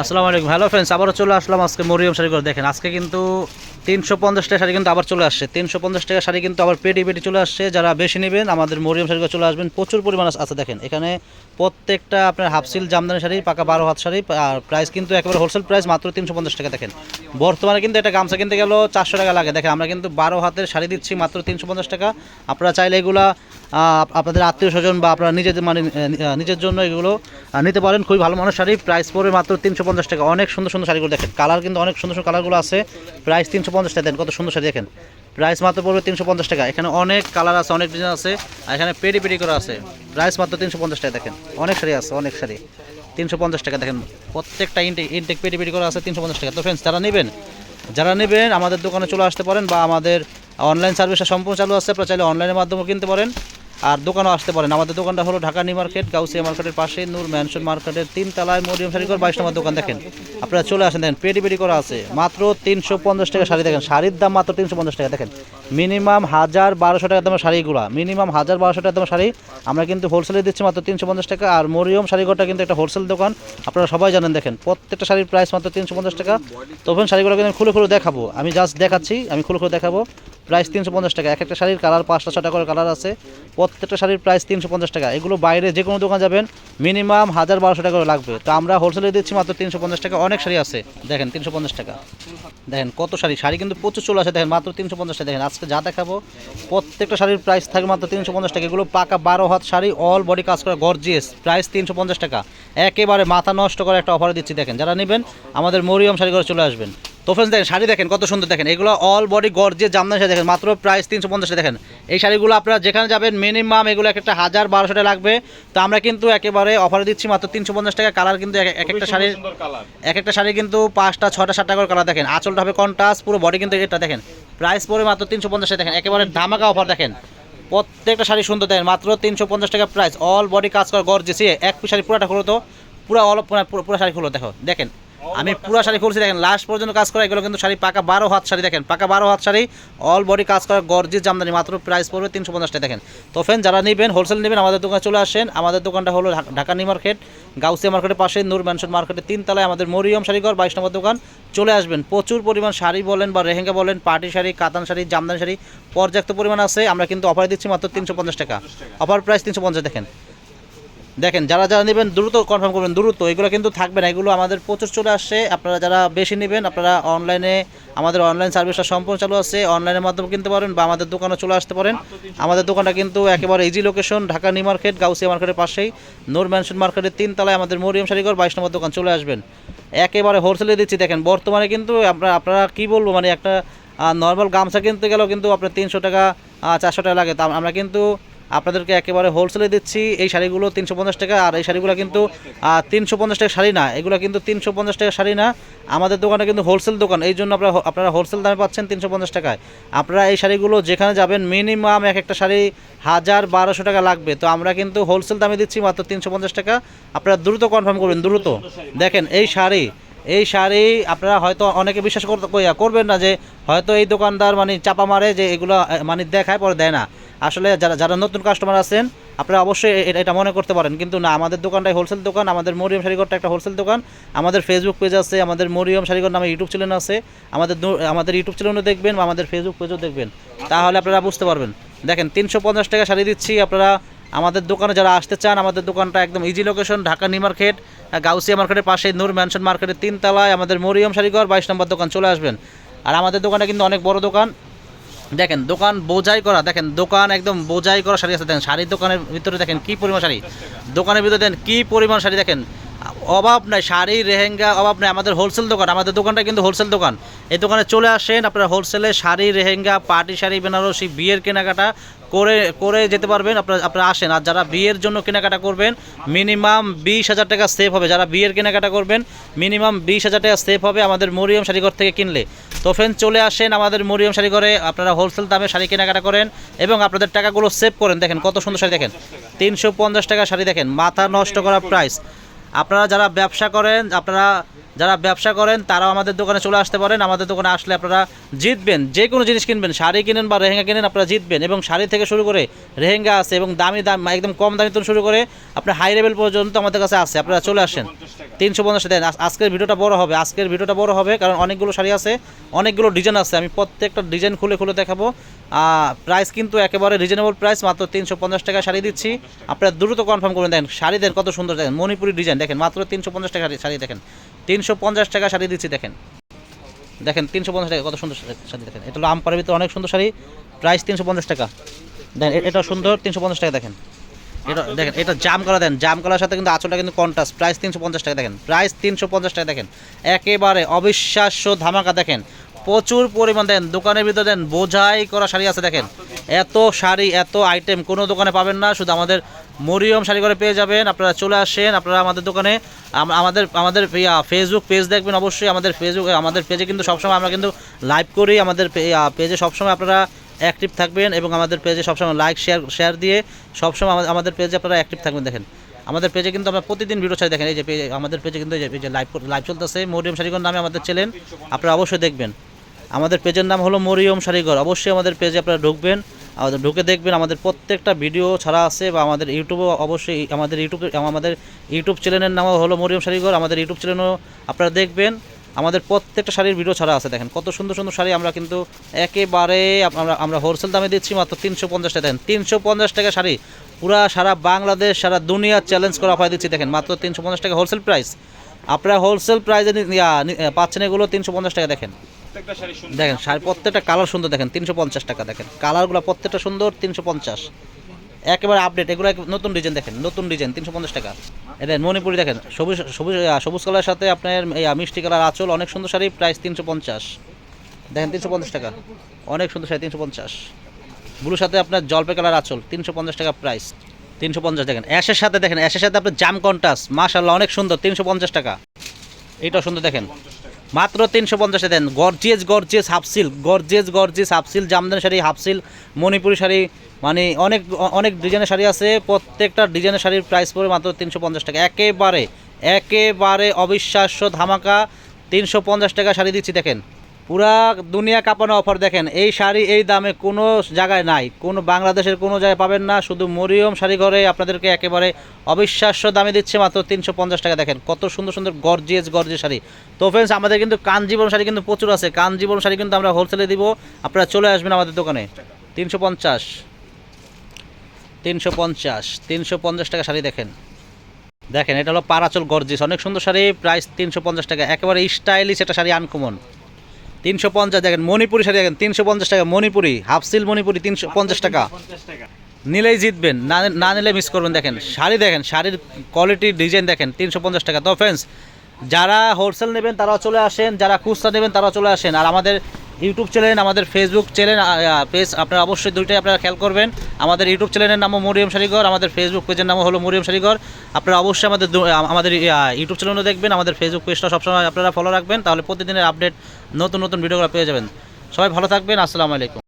আসসালামু আলাইকুম। Hello friends আবারও চলে আসলাম আজকে মরিয়ম শাড়ি করে দেখেন। আজকে কিন্তু তিনশো পঞ্চাশ টাকা শাড়ি কিন্তু আবার চলে আসছে। তিনশো পঞ্চাশ টাকা শাড়ি কিন্তু আবার পেটি পেটি চলে আসছে। যারা বেশি নেবেন, আমাদের মরিয়ম শাড়ি চলে আসবেন। প্রচুর পরিমাণ আছে। দেখেন, এখানে প্রত্যেকটা আপনার হাফসিল জামদানি শাড়ি, পাকা বারো হাত শাড়ি, আর প্রাইস কিন্তু একেবারে হোলসেল প্রাইস মাত্র তিনশো পঞ্চাশ টাকা। দেখেন, বর্তমানে কিন্তু এটা গামছা কিনতে গেলেও চারশো টাকা লাগে। দেখেন, আমরা কিন্তু বারো হাতের শাড়ি দিচ্ছি মাত্র তিনশো পঞ্চাশ টাকা। আপনারা চাইলে এগুলা আপনাদের আত্মীয় স্বজন বা আপনারা নিজেদের মানে নিজের জন্য এগুলো নিতে পারেন। খুবই ভালো মানের শাড়ি। প্রাইস পড়বে মাত্র তিনশো পঞ্চাশ টাকা। অনেক সুন্দর সুন্দর শাড়িগুলো দেখেন। কালার কিন্তু অনেক সুন্দর সুন্দর কালারগুলো আছে। প্রাইস তিনশো পঞ্চাশ টাকা দেন, কত সুন্দর শাড়ি দেখেন। প্রাইস মাত্র পড়বে তিনশো পঞ্চাশ টাকা। এখানে অনেক কালার আছে, অনেক ডিজাইন আছে, আর এখানে পেডি পেডি করা আছে। প্রাইস মাত্র তিনশো পঞ্চাশ টাকা দেখেন। অনেক শাড়ি আছে, অনেক শাড়ি। তিনশো পঞ্চাশ টাকা দেখেন, প্রত্যেকটা ইনটেক ইনটেক পেডি পেডি করা আছে তিনশো পঞ্চাশ টাকা। তো ফ্রেন্ডস যারা নেবেন যারা নেবেন, আমাদের দোকানে চলে আসতে পারেন বা আমাদের অনলাইন সার্ভিসটা সম্পূর্ণ চালু আছে, আপনারা চাইলে অনলাইনের মাধ্যমেও কিনতে পারেন। আর দোকানও আসতে পারেন। আমাদের দোকানটা হলো ঢাকা নিউ মার্কেট, গাউসিয়া মার্কেটের পাশে, নূর ম্যানশন মার্কেটের তিন তলায় মরিয়ম শাড়িঘর বাইশ নম্বর দোকান দেখেন। আপনারা চলে আসেন, দেখেন, পেডি পেডি করা আছে। মাত্র তিনশো পঞ্চাশ টাকা শাড়ি দেখেন। শাড়ির দাম মাত্র তিনশো পঞ্চাশ টাকা, দেখেন। মিনিমাম হাজার বারোশো টাকা দামের শাড়িগুলো। মিনিমাম হাজার বারোশো টাকা দামের শাড়ি। আমরা কিন্তু হোলসেলে দিচ্ছি মাত্র তিনশো পঞ্চাশ টাকা। আর মরিয়ম শাড়িঘরটা কিন্তু একটা হোলসেল দোকান। আপনারা সবাই জানেন, দেখেন, প্রত্যেকটা শাড়ির প্রাইস মাত্র তিনশো পঞ্চাশ টাকা। তখন শাড়িগুলো কিন্তু খুলে খুলে দেখাবো। আমি জাস্ট দেখাচ্ছি, আমি খুলে খুলে দেখাবো। প্রাইস তিনশো পঞ্চাশ টাকা। এক একটা শাড়ির কালার, পাঁচটা ছটা করে কালার আছে। প্রত্যেকটা শাড়ির প্রাইস তিনশো পঞ্চাশ টাকা। এগুলো বাইরে যে কোনো দোকান যাবেন, মিনিমাম হাজার বারোশো টাকা করে লাগবে। তো আমরা হোলসেলে দিচ্ছি মাত্র তিনশো পঞ্চাশ টাকা। অনেক শাড়ি আছে, দেখেন তিনশো পঞ্চাশ টাকা। দেখেন কত শাড়ি। শাড়ি কিন্তু প্রচুর চলে আসে, দেখেন মাত্র তিনশো পঞ্চাশ টাকা। দেখেন আজকে যা দেখাবো, প্রত্যেকটা শাড়ির প্রাইস থাকে মাত্র তিনশো পঞ্চাশ টাকা। এগুলো পাকা বারো হাত শাড়ি অল বডি কাজ করা গর্জিয়াস প্রাইস তিনশো পঞ্চাশ টাকা। একেবারে মাথা নষ্ট করে একটা অফার দিচ্ছি। দেখেন, যারা নেবেন, আমাদের মরিয়ম শাড়ি করে চলে আসবেন। তো ফ্রেন্ডস দেখেন শাড়ি দেখেন কত সুন্দর দেখেন। এগুলো অল বডি গর্জে জামদানি শাড়ি দেখেন মাত্র প্রাইস তিনশো পঞ্চাশ দেখেন। এই শাড়িগুলো আপনারা যেখানে যাবেন মিনিমাম এগুলো এক একটা হাজার বারোশো টাকা লাগবে। তো আমরা কিন্তু একেবারে অফারে দিচ্ছি মাত্র তিনশো পঞ্চাশ টাকা কালার কিন্তু এক এক একটা শাড়ির এক একটা শাড়ি কিন্তু পাঁচটা ছটা সাতটা করে কালার দেখেন। আঁচলটা হবে কন্টাস পুরো বডি কিন্তু এটা দেখেন। প্রাইস পড়ে মাত্র তিনশো পঞ্চাশ দেখেন। একেবারে ধামাকা অফার দেখেন। প্রত্যেকটা শাড়ি সুন্দর দেখেন মাত্র তিনশো পঞ্চাশ টাকা প্রাইস অল বডি কাজ করা গর্জেসি এক পিস শাড়ি পুরোটা খুলো তো পুরো অল পুরো পুরো শাড়ি খুলো দেখো দেখেন। আমি পুরো শাড়ি খুলছি দেখেন লাস্ট পর্যন্ত কাজ করা, এগুলো কিন্তু শাড়ি পাকা বারো হাত শাড়ি, দেখেন, পাকা বারো হাত শাড়ি অল বডি কাজ করা গর্জিস জামদানি, মাত্র প্রাইস পড়বে তিনশো পঞ্চাশ টাকা, দেখেন। তো ফ্রেন্ড যারা নেবেন হোলসেল নেবেন, আমাদের দোকানে চলে আসেন। আমাদের দোকানটা হলো ঢাকা নিউ মার্কেট, গাউসিয়া মার্কেটের পাশে, নূর ম্যানশন মার্কেটের তিন তলায় আমাদের মরিয়ম শাড়িঘর বাইশ নম্বর দোকান। চলে আসবেন, প্রচুর পরিমাণ শাড়ি বলেন বা রেহেঙ্গা বলেন পার্টি শাড়ি, কাতান শাড়ি, জামদানি শাড়ি, পর্যাপ্ত পরিমাণ আছে। আমরা কিন্তু অফার দিচ্ছি মাত্র তিনশো পঞ্চাশ টাকা। অফার প্রাইস তিনশো পঞ্চাশ, দেখেন। দেখেন, যারা যারা নেবেন দ্রুত কনফার্ম করবেন, দ্রুত। এগুলো কিন্তু থাকবে না, এগুলো আমাদের প্রচুর চলে আসছে। আপনারা যারা বেশি নেবেন, আপনারা অনলাইনে আমাদের অনলাইন সার্ভিসটা সম্পূর্ণ চালু আছে। অনলাইনের মাধ্যমে কিনতে পারেন বা আমাদের দোকানে চলে আসতে পারেন। আমাদের দোকানটা কিন্তু একেবারে easy location Dhaka new market Gausia মার্কেটের পাশেই। নূর ম্যানশন মার্কেটের তিন তলায় আমাদের মরিয়ম শাড়িঘর বাইশ নম্বর দোকান চলে আসবেন। একেবারে হোলসেলে দিচ্ছি, দেখেন, বর্তমানে কিন্তু আপনারা আপনারা কী বলব মানে একটা নর্মাল গামছা কিনতে গেলেও কিন্তু আপনার তিনশো টাকা চারশো টাকা লাগে। তা আমরা কিন্তু আপনাদেরকে একেবারে হোলসেলে দিচ্ছি। এই শাড়িগুলো তিনশো পঞ্চাশ টাকা, আর এই শাড়িগুলো কিন্তু তিনশো পঞ্চাশ টাকা শাড়ি না। এগুলো কিন্তু তিনশো পঞ্চাশ টাকা শাড়ি না। আমাদের দোকানে কিন্তু হোলসেল দোকান। এই জন্য আপনারা আপনারা হোলসেল দামে পাচ্ছেন তিনশো পঞ্চাশ টাকায়। আপনারা এই শাড়িগুলো যেখানে যাবেন মিনিমাম এক একটা শাড়ি হাজার বারোশো টাকা লাগবে। তো আমরা কিন্তু হোলসেল দামে দিচ্ছি মাত্র তিনশো পঞ্চাশ টাকা। আপনারা দ্রুত কনফার্ম করবেন, দ্রুত। দেখেন, এই শাড়ি এই শাড়ি আপনারা হয়তো অনেকে বিশ্বাস করবেন না যে হয়তো এই দোকানদার মানে চাপা মারে যে এগুলো মানে দেখায় পরে দেয় না। আসলে যারা যারা নতুন কাস্টমার আছেন, আপনারা অবশ্যই এটা মনে করতে পারেন। কিন্তু না, আমাদের দোকানটাই হোলসেল দোকান, আমাদের মরিয়ম শাড়িঘরটা একটা হোলসেল দোকান। আমাদের ফেসবুক পেজ আছে, আমাদের মরিয়ম শাড়িঘর নামে ইউটিউব চ্যানেল আছে। আমাদের আমাদের ইউটিউব চ্যানেলও দেখবেন বা আমাদের ফেসবুক পেজও দেখবেন। তাহলে আপনারা বুঝতে পারবেন। দেখেন, তিনশো পঞ্চাশ টাকা শাড়ি দিচ্ছি, আপনারা আমাদের দোকানে যারা আসতে চান, আমাদের দোকানটা একদম easy location Dhaka new market Gausia মার্কেটের পাশে নূর ম্যানশন মার্কেটের তিনতলায় আমাদের মরিয়ম শাড়িঘর বাইশ নম্বর দোকান চলে আসবেন। আর আমাদের দোকানটা কিন্তু অনেক বড় দোকান। দেখেন, দোকান বোঝাই করা, দেখেন, দোকান একদম বোঝাই করা শাড়ি আছে, দেখেন, শাড়ির দোকানের ভিতরে দেখেন কী পরিমাণ শাড়ি। দোকানের ভিতরে দেখেন কী পরিমাণ শাড়ি, দেখেন, অভাব নাই, শাড়ি রেহেঙ্গা অভাব নাই, আমাদের হোলসেল দোকান, আমাদের দোকানটা কিন্তু হোলসেল দোকান। এই দোকানে চলে আসেন, আপনারা হোলসেলে শাড়ি রেহেঙ্গা পার্টি শাড়ি, বেনারসি, বিয়ের কেনাকাটা করে করে যেতে পারবেন, আপনারা আপনারা আসেন। আর যারা বিয়ের জন্য কেনাকাটা করবেন মিনিমাম বিশ হাজার টাকা সেভ হবে। যারা বিয়ের কেনাকাটা করবেন মিনিমাম বিশ হাজার টাকা সেভ হবে আমাদের মরিয়ম শাড়িঘর থেকে কিনলে। তো ফ্রেন্ড চলে আসেন আমাদের মরিয়ম শাড়িঘরে। আপনারা হোলসেল দামে শাড়ি কেনাকাটা করেন এবং আপনাদের টাকাগুলো সেভ করেন। দেখেন কত সুন্দর শাড়ি দেখেন। তিনশো পঞ্চাশ টাকা শাড়ি দেখেন। মাথা নষ্ট করা প্রাইস আপনারা যারা ব্যবসা করেন, আপনারা যারা ব্যবসা করেন, তারাও আমাদের দোকানে চলে আসতে পারেন। আমাদের দোকানে আসলে আপনারা জিতবেন। যে কোনো জিনিস কিনবেন, শাড়ি কিনেন বা রেহেঙ্গা কিনেন, আপনারা জিতবেন। এবং শাড়ি থেকে শুরু করে রেহেঙ্গা আছে এবং দামি দাম, একদম কম দামি থেকে শুরু করে আপনার হাই লেভেল পর্যন্ত আমাদের কাছে আছে। আপনারা চলে আসেন। তিনশো পঞ্চাশ দেন আজ- আজকের ভিডিওটা বড় হবে। আজকের ভিডিওটা বড় হবে কারণ অনেকগুলো শাড়ি আছে, অনেকগুলো ডিজাইন আছে। আমি প্রত্যেকটা ডিজাইন খুলে খুলে দেখাবো। প্রাইস কিন্তু একেবারে রিজনেবল প্রাইস মাত্র তিনশো পঞ্চাশ টাকা শাড়ি দিচ্ছি। আপনারা দ্রুত কনফার্ম করে দেখেন শাড়ি দেন কত সুন্দর দেখেন। মণিপুরি ডিজাইন দেখেন। মাত্র তিনশো পঞ্চাশ টাকা শাড়ি দেখেন। তিনশো পঞ্চাশ টাকা শাড়ি দিচ্ছি, দেখেন। দেখেন, তিনশো পঞ্চাশ টাকা, কত সুন্দর শাড়ি দেখেন। এটা হলো আমপাড়ের ভিতরে অনেক সুন্দর শাড়ি। প্রাইস তিনশো পঞ্চাশ টাকা। দেখেন এটা সুন্দর, তিনশো পঞ্চাশ টাকা, দেখেন। এটা দেখেন, এটা জাম করা, দেন, জাম করার সাথে কিন্তু আঁচলটা কিন্তু কন্ট্রাস্ট প্রাইস তিনশো পঞ্চাশ টাকা, দেখেন। প্রাইস তিনশো পঞ্চাশ টাকা, দেখেন। একেবারে অবিশ্বাস্য ধামাকা, দেখেন। প্রচুর পরিমাণ, দেন, দোকানের ভিতরে, দেন, বোঝাই করা শাড়ি আছে, দেখেন। এত শাড়ি, এত আইটেম কোনো দোকানে পাবেন না, শুধু আমাদের মরিয়ম শাড়ি করে পেয়ে যাবেন। আপনারা চলে আসেন, আপনারা আমাদের দোকানে আমাদের আমাদের ফেসবুক পেজ দেখবেন অবশ্যই, আমাদের ফেসবুক আমাদের পেজে কিন্তু সবসময় আমরা কিন্তু লাইভ করি, আমাদের পেজে সবসময় আপনারা অ্যাক্টিভ থাকবেন এবং আমাদের পেজে সবসময় লাইক শেয়ার শেয়ার দিয়ে সবসময় আমা- আমাদের পেজে আপনারা অ্যাক্টিভ থাকবেন, দেখেন। আমাদের পেজে কিন্তু আমরা প্রতিদিন ভিডিও ছাড়ি, দেখেন, এই যে আমাদের পেজে কিন্তু এই যে লাইভ লাইভ চলতেছে, মরিয়ম শাড়িঘর নামে আমাদের চ্যানেল আপনারা অবশ্যই দেখবেন। আমাদের পেজের নাম হলো মরিয়ম শাড়িঘর অবশ্যই আমাদের পেজে আপনারা ঢুকবেন, আমাদের ঢুকে দেখবেন, আমাদের প্রত্যেকটা ভিডিও ছাড়া আছে বা আমাদের ইউটিউবও অবশ্যই আমাদের ইউটিউবে, আমাদের ইউটিউব চ্যানেলের নামও হলো মরিয়ম শাড়িঘর আমাদের ইউটিউব চ্যানেলও আপনারা দেখবেন। আমাদের প্রত্যেকটা শাড়ির ভিডিও ছাড়া আছে, দেখেন কত সুন্দর সুন্দর শাড়ি আমরা কিন্তু একেবারে আমরা আমরা হোলসেল দামে দিচ্ছি মাত্র তিনশো পঞ্চাশ টাকা। দেখেন তিনশো পঞ্চাশ টাকা শাড়ি, পুরা সারা বাংলাদেশ, সারা দুনিয়া চ্যালেঞ্জ করে অফার দিচ্ছি, দেখেন মাত্র তিনশো পঞ্চাশ টাকা হোলসেল প্রাইস আপনারা হোলসেল প্রাইসে পাচ্ছেন এগুলো তিনশো পঞ্চাশ টাকা, দেখেন। দেখেন শাড়ি প্রত্যেকটা কালার সুন্দর দেখেন তিনশো পঞ্চাশ টাকা দেখেন। কালারগুলো প্রত্যেকটা সুন্দর তিনশো পঞ্চাশ। একেবারে আপডেট এগুলো এক- নতুন ডিজাইন দেখেন নতুন ডিজাইন তিনশো পঞ্চাশ টাকা। এটা মণিপুরি দেখেন সবুজ সবুজ সবুজ কালারের সাথে আপনার এই মিষ্টি কালার আঁচল অনেক সুন্দর শাড়ি প্রাইস তিনশো পঞ্চাশ। দেখেন তিনশো পঞ্চাশ টাকা। অনেক সুন্দর শাড়ি তিনশো পঞ্চাশ। ব্লুর সাথে আপনার জলপাই কালার আঁচল তিনশো পঞ্চাশ টাকা প্রাইস তিনশো পঞ্চাশ দেখেন অ্যাশের সাথে দেখেন অ্যাশের সাথে আপনার জাম কন্টাস মাশাল্লাহ অনেক সুন্দর তিনশো পঞ্চাশ টাকা। এইটাও সুন্দর দেখেন। মাত্র তিনশো পঞ্চাশে দেন। গর্জিয়াস গর্জিয়াস হাফসিল গর্জিয়াস গর্জিয়াস হাফসিল জামদান শাড়ি হাফসিল মণিপুরি শাড়ি মানে অনেক অনেক ডিজাইনের শাড়ি আছে। প্রত্যেকটা ডিজাইনের শাড়ির প্রাইস পড়ে মাত্র তিনশো পঞ্চাশ টাকা। একেবারে একেবারে অবিশ্বাস্য ধামাকা তিনশো পঞ্চাশ টাকা শাড়ি দিচ্ছি, দেখেন। পুরা দুনিয়া কাঁপানো অফার দেখেন, এই শাড়ি এই দামে কোনো জায়গায় নাই। কোনো বাংলাদেশের কোনো জায়গায় পাবেন না, শুধু মরিয়ম শাড়ি ঘরে আপনাদেরকে একেবারে অবিশ্বাস্য দামে দিচ্ছে মাত্র তিনশো পঞ্চাশ টাকা। দেখেন, কত সুন্দর সুন্দর গর্জিয়াস গর্জিয়াস শাড়ি। তো ফ্রেন্ডস আমাদের কিন্তু কাঞ্জিবরম শাড়ি কিন্তু প্রচুর আছে। কাঞ্জিবরম শাড়ি কিন্তু আমরা হোলসেলে দিব। আপনারা চলে আসবেন আমাদের দোকানে। তিনশো পঞ্চাশ। তিনশো পঞ্চাশ। তিনশো পঞ্চাশ টাকা শাড়ি দেখেন। দেখেন, এটা হলো পারাচল গর্জিস অনেক সুন্দর শাড়ি প্রাইস তিনশো পঞ্চাশ টাকা। একেবারে স্টাইলিশ একটা শাড়ি আনকমন তিনশো পঞ্চাশ দেখেন মণিপুরি শাড়ি দেখেন, তিনশো পঞ্চাশ টাকা মণিপুরি হাফ সিল মণিপুরি, তিনশো পঞ্চাশ টাকা। নিলেই জিতবেন, না না নিলে মিস করবেন, দেখেন, শাড়ি দেখেন, শাড়ির কোয়ালিটি ডিজাইন দেখেন, তিনশো পঞ্চাশ টাকা। তো ফ্রেন্ডস যারা হোলসেল নেবেন, তারাও চলে আসেন, যারা খুচরা নেবেন, তারাও চলে আসেন। আর আমাদের ইউটিউব চ্যানেল আমাদের ফেসবুক চ্যানেল পেজ, আপনারা অবশ্যই দুইটাই আপনারা খেয়াল করবেন। আমাদের ইউটিউব চ্যানেলের নামও মরিয়ম শাড়িঘর আমাদের ফেসবুক পেজের নাম হলো মরিয়ম শাড়িঘর আপনারা অবশ্যই আমাদের আমাদের ইউটিউব চ্যানেলও দেখবেন, আমাদের ফেসবুক পেজটা সবসময় আপনারা ফলো রাখবেন, তাহলে প্রতিদিনের আপডেট নতুন নতুন ভিডিওগুলো পেয়ে যাবেন। সবাই ভালো থাকবেন, আসসালামু আলাইকুম।